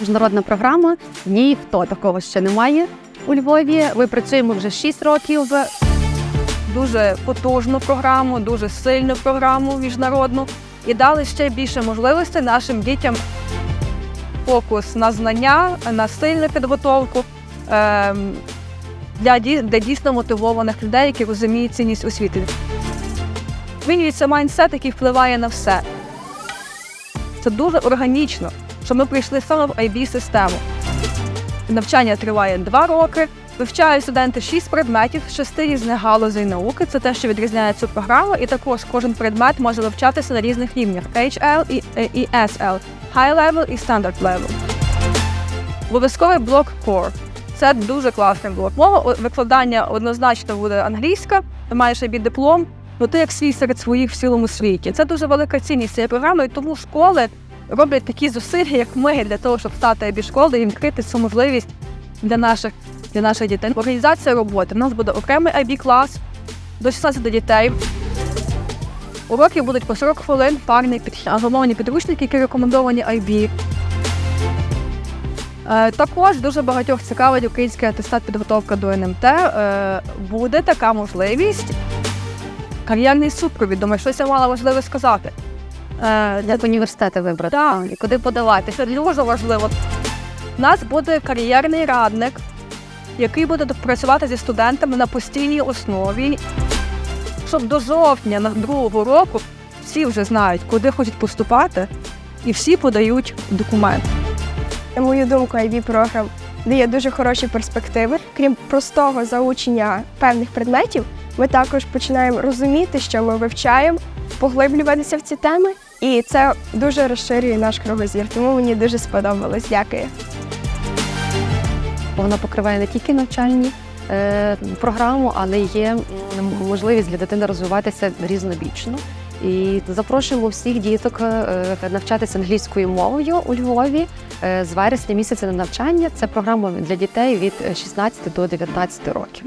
Міжнародна програма ніхто такого ще немає у Львові. Ми працюємо вже 6 років. дуже потужну програму, дуже сильну програму міжнародну і дали ще більше можливостей нашим дітям. Фокус на знання, на сильну підготовку ем, для, ді- для дійсно мотивованих людей, які розуміють цінність освіти. Змінюється майндсет, який впливає на все. Це дуже органічно, що ми прийшли саме в IB-систему. Навчання триває два роки. Вивчають студенти шість предметів шести різних галузей науки. Це те, що відрізняє цю програму. І також кожен предмет може вивчатися на різних рівнях HL і, і SL, High Level і Standard Level. Обов'язковий блок Core. Це дуже класний блок. Мова викладання однозначно буде англійська, ти маєш IB диплом, ну ти як свій серед своїх в цілому світі. Це дуже велика цінність цієї програми, і тому школи роблять такі зусилля, як ми, для того, щоб стати IB школою і відкрити цю можливість для наших, для наших дітей. Організація роботи. У нас буде окремий IB клас до 16 дітей. Уроки будуть по 40 хвилин, парний підхід, англомовні підручники, які рекомендовані IB. Е, Також дуже багатьох цікавить український атестат підготовка до НМТ. Е, Буде така можливість. Кар'єрний супровід. Думаю, щось я мала важливе сказати. Е, Як університети вибрати Так. і куди подавати. це дуже важливо. У нас буде кар'єрний радник, який буде працювати зі студентами на постійній основі, щоб до жовтня на другого року всі вже знають, куди хочуть поступати, і всі подають документи. На мою думку, IB програм дає дуже хороші перспективи. Крім простого заучення певних предметів, ми також починаємо розуміти, що ми вивчаємо, поглиблюватися в ці теми, і це дуже розширює наш кругозір. Тому мені дуже сподобалось. Дякую. Вона покриває не тільки навчальні е, програму, але є можливість для дитини розвиватися різнобічно. І запрошуємо всіх діток е, навчатися англійською мовою у Львові е, з вересня місяця на навчання. Це програма для дітей від 16 до 19 років.